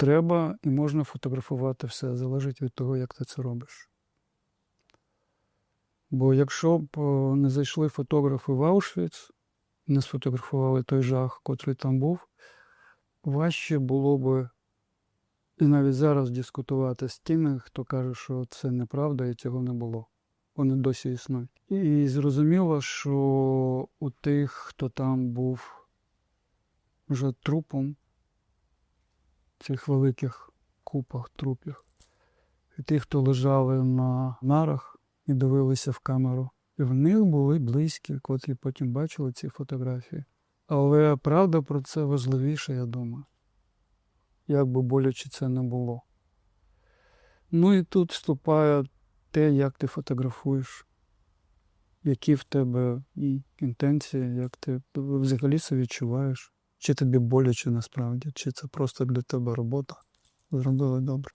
треба і можна фотографувати все, залежить від того, як ти це робиш. Бо якщо б е, не зайшли фотографи в Аушвіц, не сфотографували той жах, котрий там був, важче було би і навіть зараз дискутувати з тими, хто каже, що це неправда і цього не було. Вони досі існують. І зрозуміло, що у тих, хто там був вже трупом, цих великих купах трупів, і тих, хто лежали на нарах і дивилися в камеру, і в них були близькі, котрі потім бачили ці фотографії. Але правда про це важливіше, я думаю. Як би боляче це не було. Ну і тут вступає те, як ти фотографуєш, які в тебе інтенції, як ти взагалі це відчуваєш, чи тобі боляче насправді, чи це просто для тебе робота. Зробили добре.